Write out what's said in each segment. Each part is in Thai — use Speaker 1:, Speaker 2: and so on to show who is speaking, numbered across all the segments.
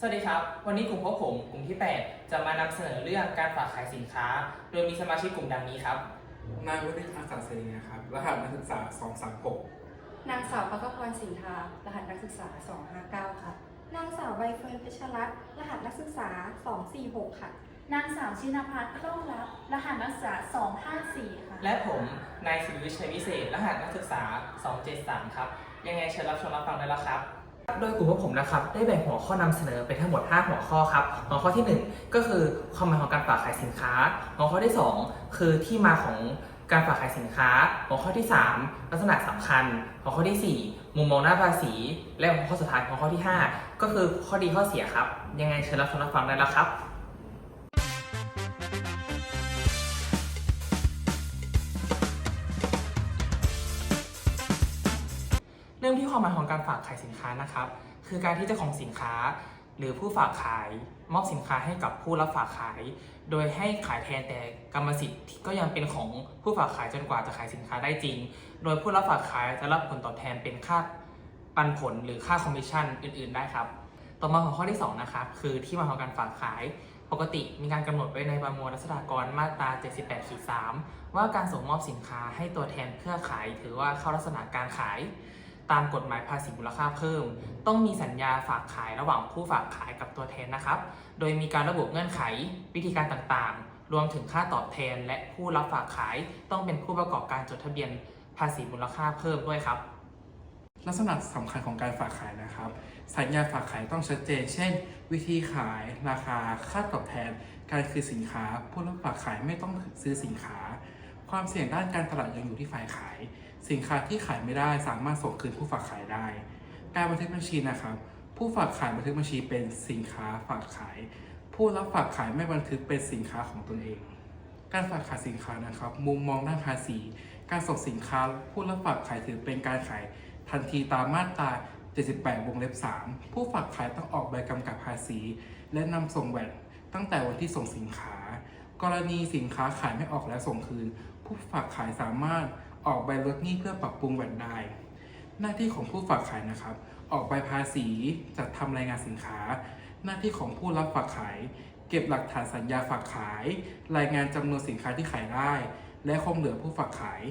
Speaker 1: สวัสดีครับ วันนี้กลุ่มพวกผมกลุ่มที่ 8 จะมานำเสนอเรื่องการฝากขายสินค้า โดยมีสมาชิกกลุ่มดังนี้ครับ
Speaker 2: นายวุฒิอาสาเสรีนะครับ รหัสนักศึกษา 236
Speaker 3: นางสาวพักพรสินทารหัสนักศึกษา 259 ค่ะ
Speaker 4: นางสาวใบเฟิร์นเพชรรัตน์รหัสนักศึกษา 246 ค่ะ
Speaker 5: นางสาวชินภัทรคล่องรับ รหัสนักศึกษา 254 ค่ะ
Speaker 1: และผมนายศิริวิชัยวิเศษ รหัสนักศึกษา 273 ครับ ยังไงเชิญรับชมรับฟังได้แล้วครับ โดยกลุ่มพวกผมนะครับได้แบ่งหัวข้อนำเสนอไปทั้งหมด 5 หัวข้อครับหัวข้อทีหนึ่1 ก็คือความหมายของการฝากขายสินค้า หัวข้อที่ 2 คือที่มาของการฝากขายสินค้า หัวข้อที่ 3 ลักษณะสำคัญ หัวข้อทีสี่ 4 มุมมองหน้าภาษี และหัวข้อสุดท้ายหัวข้อที่ 5 ก็คือข้อดีข้อเสียครับ ยังไงเชิญรับชมรับฟังได้แล้วครับ ความหมายของการฝากขายสินค้านะครับ คือการที่เจ้าของสินค้า หรือผู้ฝากขายมอบสินค้าให้กับผู้รับฝากขาย โดยให้ขายแทนแต่กรรมสิทธิ์ก็ยังเป็นของผู้ฝากขายจนกว่าจะขายสินค้าได้จริง โดยผู้รับฝากขายจะรับผลตอบแทนเป็นค่าปันผลหรือค่าคอมมิชชั่นอื่น ๆ ได้ครับ ต่อมาของข้อที่2นะครับคือที่มาของการฝากขายปกติมีการกำหนดไว้ในประมวลรัษฎากรมาตรา 78ขีด3ว่าการส่งมอบสินค้าให้ตัวแทนเพื่อขายถือว่าเข้าลักษณะการขาย ตามกฎหมายภาษีมูลค่าเพิ่ม ต้องมีสัญญาฝากขายระหว่างผู้ฝากขายกับตัวแทนนะครับ โดยมีการระบุเงื่อนไขวิธีการต่างๆ รวมถึงค่าตอบแทน และผู้รับฝากขายต้องเป็นผู้ประกอบการจดทะเบียนภาษีมูลค่าเพิ่มด้วยครับ
Speaker 2: ลักษณะสำคัญของการฝากขายนะครับ สัญญาฝากขายต้องชัดเจน เช่น วิธีขาย ราคา ค่าตอบแทน การคืนสินค้า ผู้รับฝากขายไม่ต้องซื้อสินค้า ความเสี่ยงด้านการตลาดยังอยู่ที่ฝ่ายขาย สินค้าที่ขายไม่ได้สามารถส่งคืนผู้ฝากขายได้ การบันทึกบัญชีนะครับ ผู้ฝากขายบันทึกบัญชีเป็นสินค้าฝากขาย ผู้รับฝากขายไม่บันทึกเป็นสินค้าของตนเอง การฝากขายสินค้านะครับ มุมมองด้านภาษี การส่งสินค้าผู้รับฝากขายถือเป็นการขายทันทีตามมาตรา 78 วงเล็บ 3 ผู้ฝากขายต้องออกใบกำกับภาษี และนำส่งแวดตั้งแต่วันที่ส่งสินค้า กรณีสินค้าขายไม่ออกและส่งคืน ผู้ฝากขายสามารถ ออกใบลดหนี้เพื่อปรับปรุงแวดได้ หน้าที่ของผู้ฝากขายนะครับ ออกใบภาษีจัดทำรายงานสินค้า หน้าที่ของผู้รับฝากขาย เก็บหลักฐานสัญญาฝากขาย รายงานจำนวนสินค้าที่ขายได้ และคงเหลือผู้ฝากขาย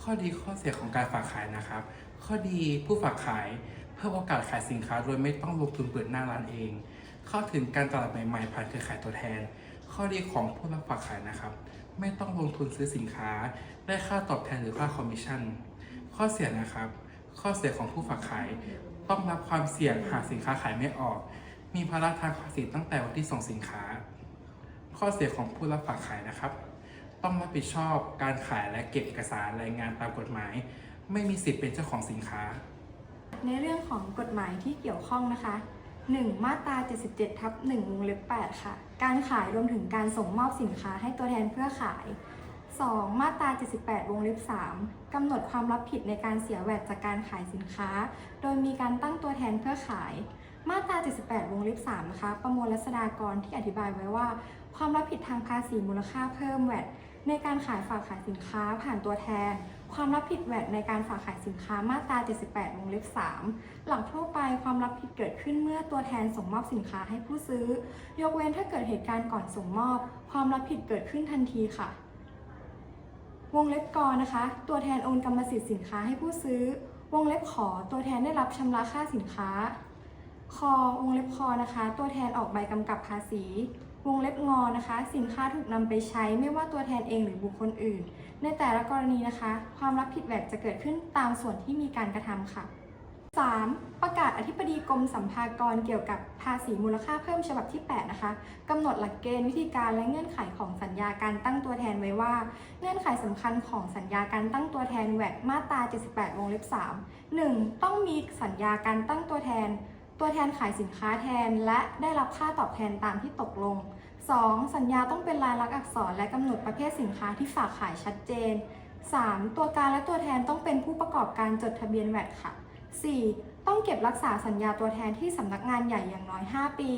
Speaker 2: ข้อดีข้อเสียของการฝากขายนะครับ ข้อดีผู้ฝากขายเพิ่มโอกาสขายสินค้าโดยไม่ต้องลงทุนเปิดหน้าร้านเอง เข้าถึงการตลาดใหม่ๆผ่านเครือข่ายตัวแทน ข้อดีของผู้รับฝากขายนะครับ ไม่ต้องลงทุนซื้อสินค้า ได้ค่าตอบแทนหรือค่าคอมมิชชั่น ข้อเสียนะครับ ข้อเสียของผู้ฝากขาย ต้องรับความเสี่ยงหากสินค้าขายไม่ออก มีภาระทางภาษีตั้งแต่วันที่ส่งสินค้า ข้อเสียของผู้รับฝากขายนะครับ ต้องรับผิดชอบการขายและเก็บเอกสารรายงานตามกฎหมาย ไม่มีสิทธิ์เป็นเจ้าของสินค้า
Speaker 4: ในเรื่องของกฎหมายที่เกี่ยวข้องนะคะ 1. มาตรา 77 ทับ1วงเล็บ 8 ค่ะ การขายรวมถึงการส่งมอบสินค้าให้ตัวแทนเพื่อขาย 2. มาตรา 78 วงเล็บ 3 กำหนดความรับผิดในการเสียแวดจากการขายสินค้า โดยมีการตั้งตัวแทนเพื่อขาย มาตรา 78 วงเล็บ 3 นะคะ ประมวลรัษฎากรที่อธิบายไว้ว่า ความรับผิดทางภาษีมูลค่าเพิ่มแวดในการขายฝากขายสินค้าผ่านตัวแทน ความรับผิดแวดในการฝากขายสินค้ามาตรา 78 วงเล็บ 3 หลักทั่วไปความรับผิดเกิดขึ้นเมื่อตัวแทนส่งมอบสินค้าให้ผู้ซื้อ ยกเว้นถ้าเกิดเหตุการณ์ก่อนส่งมอบ ความรับผิดเกิดขึ้นทันทีค่ะ วงเล็บกอนะคะ ตัวแทนโอนกรรมสิทธิ์สินค้าให้ผู้ซื้อ วงเล็บขอ ตัวแทนได้รับชำระค่าสินค้า คอวงเล็บคอนะคะ ตัวแทนออกใบกำกับภาษี วงเล็บงอนะคะ สินค้าถูกนำไปใช้ไม่ว่าตัวแทนเองหรือบุคคลอื่น ในแต่ละกรณีนะคะ ความรับผิดแวดจะเกิดขึ้นตามส่วนที่มีการกระทำค่ะ 3. ประกาศอธิบดีกรมสัมภากรเกี่ยวกับภาษีมูลค่าเพิ่มฉบับที่ 8 นะคะกำหนดหลักเกณฑ์วิธีการและเงื่อนไขของสัญญาการตั้งตัวแทนไว้ว่า เงื่อนไขสำคัญของสัญญาการตั้งตัวแทนแวดมาตรา 78 วงเล็บ 3 1. ต้องมีสัญญาการตั้งตัวแทน ตัวแทนขายสินค้าแทน และได้รับค่าตอบแทนตามที่ตกลง 2. สัญญาต้องเป็นลายลักษณ์อักษรและกำหนดประเภทสินค้าที่ฝากขายชัดเจน 3. ตัวการและตัวแทนต้องเป็นผู้ประกอบการจดทะเบียนแวดค่ะ 4. ต้องเก็บรักษาสัญญาตัวแทนที่สำนักงานใหญ่อย่างน้อย 5 ปี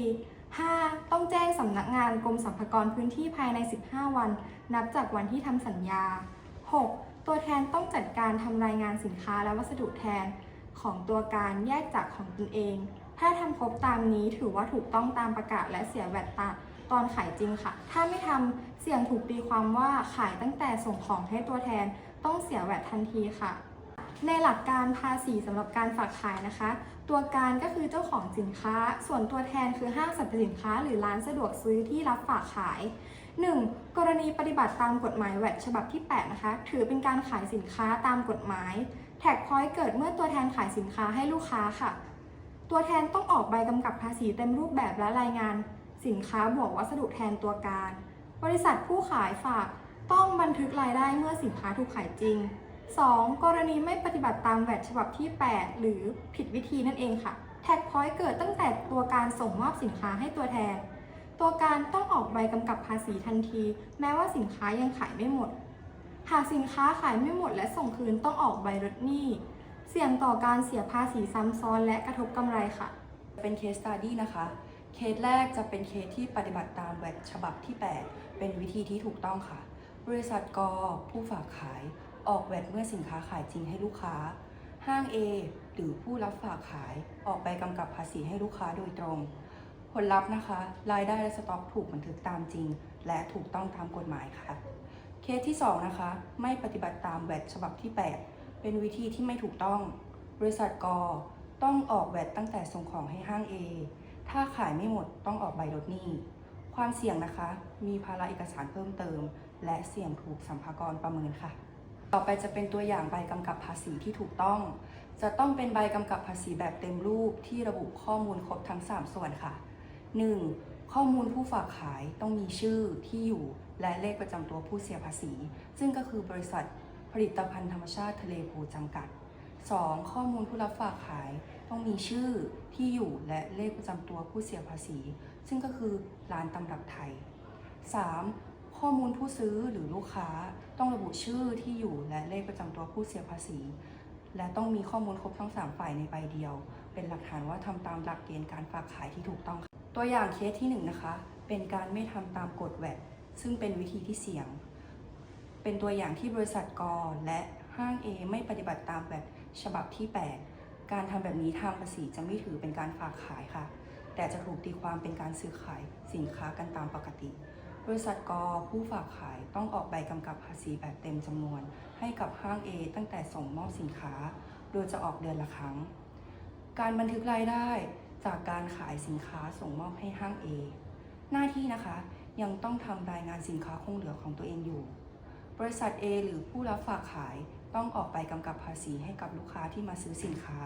Speaker 4: 5. ต้องแจ้งสำนักงานกรมสรรพากรพื้นที่ภายใน 15 วัน นับจากวันที่ทำสัญญา 6. ตัวแทนต้องจัดการทำรายงานสินค้าและวัสดุแทน ของตัวการแยกจากของตนเอง ถ้าทำครบตามนี้ถือว่าถูกต้องตามประกาศและเสียแวดตาตอนขายจริงค่ะ ถ้าไม่ทำเสี่ยงถูกตีความว่าขายตั้งแต่ส่งของให้ตัวแทน ต้องเสียแวดทันทีค่ะ ในหลักการภาษีสำหรับการฝากขายนะคะ ตัวการก็คือเจ้าของสินค้า ส่วนตัวแทนคือห้างสรรพสินค้า หรือร้านสะดวกซื้อที่รับฝากขาย 1. กรณีปฏิบัติตามกฎหมายแวดฉบับที่ 8 นะคะ ถือเป็นการขายสินค้าตามกฎหมาย แท็กพอยต์เกิดเมื่อตัวแทนขายสินค้าให้ลูกค้าค่ะ ตัวแทนต้องออกใบกำกับภาษีเต็มรูปแบบและรายงาน สินค้าบวกวัสดุแทนตัวการ บริษัทผู้ขายฝากต้องบันทึกรายได้เมื่อสินค้าถูกขายจริง 2. กรณีไม่ปฏิบัติตามแวดฉบับที่ 8 หรือผิดวิธีนั่นเองค่ะ แท็กพอยต์เกิดตั้งแต่ตัวการส่งมอบสินค้าให้ตัวแทน ตัวการต้องออกใบกำกับภาษีทันที แม้ว่าสินค้ายังขายไม่หมด หากสินค้าขายไม่หมดและส่งคืนต้องออกใบลดหนี้ เสี่ยงต่อการเสียภาษีซ้ำซ้อนและกระทบกำไรค่ะ
Speaker 3: เป็นเคสสต u ดี้นะคะ เคสแรกจะเป็นเคสที่ปฏิบัติตามแวดฉบับที่ 8 เป็นวิธีที่ถูกต้องค่ะ บริษัทกผู้ฝากขาย ออกแวดเมื่อสินค้าขายจริงให้ลูกค้า ห้าง A หรือผู้รับฝากขายออกใบกำกับภาษีให้ลูกค้าโดยตรง ผลลัพธ์นะคะ รายได้และสต็อกถูกบันทึกตามจริง และถูกต้องตามกฎหมายค่ะ เคสที่ 2 นะคะ ไม่ปฏิบัติตามแวดฉบับที่ 8 เป็นวิธีที่ไม่ถูกต้อง บริษัทกต้องออกแวดตั้งแต่ส่งของให้ห้าง A ถ้าขายไม่หมดต้องออกใบลดหนี้ ความเสี่ยงนะคะ มีภาระเอกสารเพิ่มเติม และเสี่ยงถูกสัมภากรประเมินค่ะ ต่อไปจะเป็นตัวอย่างใบกำกับภาษีที่ถูกต้อง จะต้องเป็นใบกำกับภาษีแบบเต็มรูปที่ระบุข้อมูลครบทั้ง 3 ส่วนค่ะ 1. ข้อมูลผู้ฝากขายต้องมีชื่อที่อยู่และเลขประจำตัวผู้เสียภาษี ซึ่งก็คือบริษัทผลิตภัณฑ์ธรรมชาติทะเลภูจำกัด 2. ข้อมูลผู้รับฝากขายต้องมีชื่อที่อยู่และเลขประจำตัวผู้เสียภาษี ซึ่งก็คือร้านตำรับไทย 3. ข้อมูลผู้ซื้อหรือลูกค้าต้องระบุชื่อที่อยู่และเลขประจำตัวผู้เสียภาษี และต้องมีข้อมูลครบทั้ง 3 ฝ่ายในใบเดียว เป็นหลักฐานว่าทำตามหลักเกณฑ์การฝากขายที่ถูกต้อง ตัวอย่างเคสที่1นะคะ เป็นการไม่ทำตามกฎแวดซึ่งเป็นวิธีที่เสี่ยง เป็นตัวอย่างที่บริษัทกและห้าง A ไม่ปฏิบัติตามแบบฉบับที่ 8 การทำแบบนี้ทางภาษีจะไม่ถือเป็นการฝากขายค่ะ แต่จะถูกตีความเป็นการซื้อขายสินค้ากันตามปกติ บริษัทกผู้ฝากขายต้องออกใบกำกับภาษีแบบเต็มจำนวน ให้กับห้าง A ตั้งแต่ส่งมอบสินค้า โดยจะออกเดือนละครั้ง การบันทึกรายได้จากการขายสินค้าส่งมอบให้ห้าง A หน้าที่นะคะยังต้องทำรายงานสินค้าคงเหลือของตัวเองอยู่ บริษัท A หรือผู้รับฝากขายต้องออกใบกำกับภาษีให้กับลูกค้าที่มาซื้อสินค้า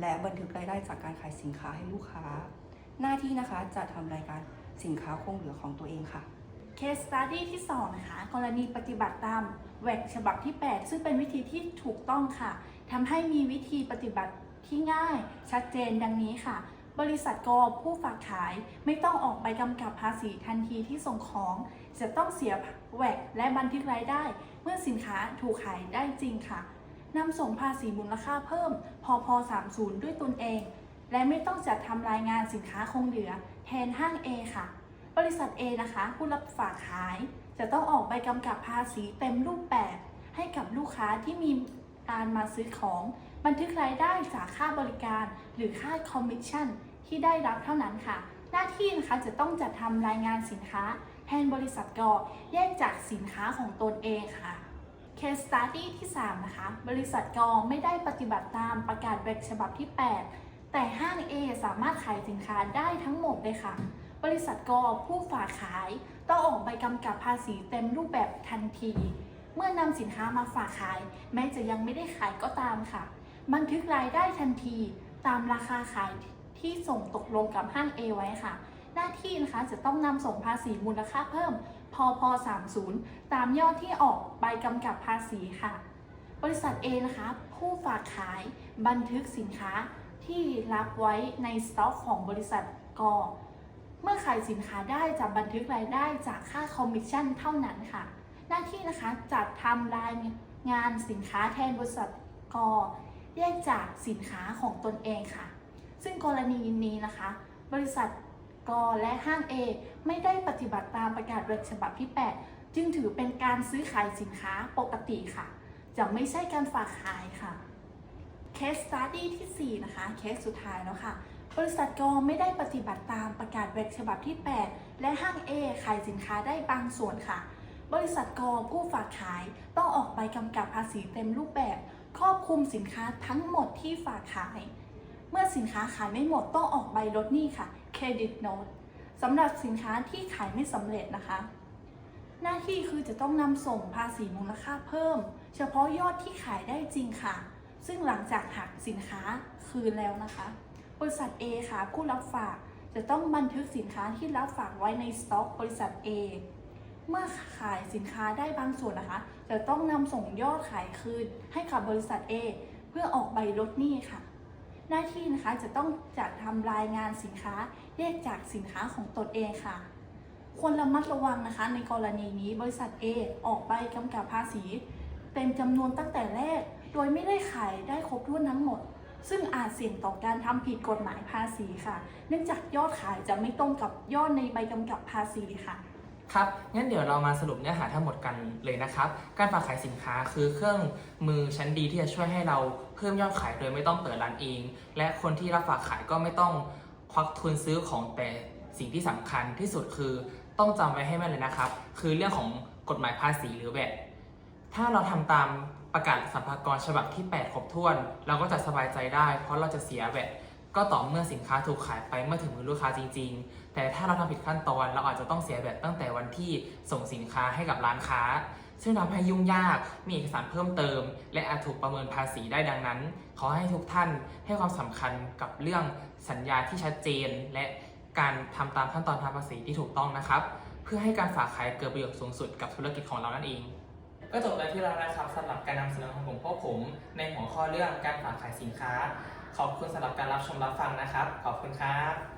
Speaker 3: และบันทึกรายได้จากการขายสินค้าให้ลูกค้า หน้าที่นะคะจะทำรายการ สินค้าคงเหลือของตัวเองค่ะ
Speaker 5: เคสสต u ดี้ที่ 2 นะคะ กรณีปฏิบัติตามแวดฉบับที่ 8 ซึ่งเป็นวิธีที่ถูกต้องค่ะทำให้มีวิธีปฏิบัติที่ง่าย ชัดเจนดังนี้ค่ะ บริษัทกอผู้ฝากขายไม่ต้องออกใบกำกับภาษีทันทีที่ส่งของ จะต้องเสียแวดและบันทึกรายได้ เมื่อสินค้าถูกขายได้จริงค่ะนำส่งภาษีมูลค่าเพิ่มพพ30 ด้วยตนเอง และไม่ต้องจัดทำรายงานสินค้าคงเหลือ แทนห้าง A ค่ะ บริษัท A นะคะ ผู้รับฝากขาย จะต้องออกใบกำกับภาษีเต็มรูปแบบ ให้กับลูกค้าที่มีการมาซื้อของ บันทึกรายได้จากค่าบริการ หรือค่าคอมมิชชั่นที่ได้รับเท่านั้นค่ะ หน้าที่นะคะจะต้องจัดทำรายงานสินค้า แทนบริษัทกอแยกจากสินค้าของตนเองค่ะ Case Study ที่ 3 นะคะ บริษัทกอไม่ได้ปฏิบัติตามประกาศแบกฉบับที่ 8 แต่ห้าง A สามารถขายสินค้าได้ทั้งหมดเลยค่ะ บริษัทกผู้ฝากขาย ต้องออกใบกำกับภาษีเต็มรูปแบบทันที เมื่อนำสินค้ามาฝากขาย แม้จะยังไม่ได้ขายก็ตามค่ะ บันทึกรายได้ทันทีตามราคาขายที่ส่งตกลงกับห้าง A ไว้ค่ะ หน้าที่นะคะจะต้องนำส่งภาษีมูลค่าเพิ่มพพ30 ตามยอดที่ออกใบกำกับภาษีค่ะ บริษัท A นะคะ ผู้ฝากขาย บันทึกสินค้า ที่รับไว้ในสต็อกของบริษัทกเมื่อขายสินค้าได้จะบันทึกรายได้จากค่าคอมมิชชั่นเท่านั้นค่ะ หน้าที่นะคะจัดทำรายงานสินค้าแทนบริษัทกแยกจากสินค้าของตนเองค่ะ ซึ่งกรณีนี้นะคะ บริษัทกและห้าง A ไม่ได้ปฏิบัติตามประกาศเวทฉบับที่ 8 จึงถือเป็นการซื้อขายสินค้าปกติค่ะ จะไม่ใช่การฝากขายค่ะ เคสสต u ดี้ที่ 4 นะคะ เคสสุดท้ายแล้วค่ะ บริษัทกไม่ได้ปฏิบัติตามประกาศแวกฉบับที่ 8 และห้าง A ขายสินค้าได้บางส่วนค่ะ บริษัทกผู้ฝากขายต้องออกใบกำกับภาษีเต็มรูปแบบ ครอบคลุมสินค้าทั้งหมดที่ฝากขาย เมื่อสินค้าขายไม่หมดต้องออกใบลดหนี้ค่ะ Credit Note สำหรับสินค้าที่ขายไม่สำเร็จนะคะหน้าที่คือจะต้องนำส่งภาษีมูลค่าเพิ่ม เฉพาะยอดที่ขายได้จริงค่ะ ซึ่งหลังจากหักสินค้าคืนแล้วนะคะ บริษัท A ค่ะ ผู้รับฝากจะต้องบันทึกสินค้าที่รับฝากไว้ในสต็อก บริษัท A เมื่อขายสินค้าได้บางส่วนนะคะ จะต้องนำส่งยอดขายคืนให้กับบริษัท A เพื่อออกใบลดหนี้ค่ะ หน้าที่นะคะจะต้องจัดทำรายงานสินค้าแยกจากสินค้าของตนเองค่ะ ควรระมัดระวังนะคะ ในกรณีนี้บริษัท A ออกใบกำกับภาษี เต็มจำนวนตั้งแต่แรก โดยไม่ได้ขายได้ครบถ้วนทั้งหมด ซึ่งอาจเสี่ยงต่อการทำผิดกฎหมายภาษีค่ะ เนื่องจากยอดขายจะไม่ตรงกับยอดในใบกำกับภาษีค่ะ
Speaker 1: ครับ งั้นเดี๋ยวเรามาสรุปเนื้อหาทั้งหมดกันเลยนะครับ การฝากขายสินค้าคือเครื่องมือชั้นดีที่จะช่วยให้เราเพิ่มยอดขายโดยไม่ต้องเปิดร้านเอง และคนที่รับฝากขายก็ไม่ต้องควักทุนซื้อของแต่สิ่งที่สำคัญที่สุดคือต้องจำไว้ให้แม่นเลยนะครับ คือเรื่องของกฎหมายภาษีหรือแวด ถ้าเราทำตามประกาศสรรพากรฉบับที่ 8 ครบถ้วน เราก็จะสบายใจได้ เพราะเราจะเสียแวดก็ต่อเมื่อสินค้าถูกขายไปเมื่อถึงมือลูกค้าจริง ๆ แต่ถ้าเราทำผิดขั้นตอนเราอาจจะต้องเสียแบตตั้งแต่วันที่ส่งสินค้าให้กับร้านค้า ซึ่งทำให้ยุ่งยาก มีเอกสารเพิ่มเติม และอาจถูกประเมินภาษีได้ดังนั้น ขอให้ทุกท่านให้ความสำคัญกับเรื่องสัญญาที่ชัดเจน และการทำตามขั้นตอนทางภาษีที่ถูกต้องนะครับ เพื่อให้การฝากขายเกิดประโยชน์สูงสุดกับธุรกิจของเรานั่นเอง ก็จบไปที่เรานะครับสำหรับการนำเสนอของผมพวกผม ในหัวข้อเรื่องการฝากขายสินค้า ขอบคุณสำหรับการรับชมรับฟังนะครับ ขอบคุณครับ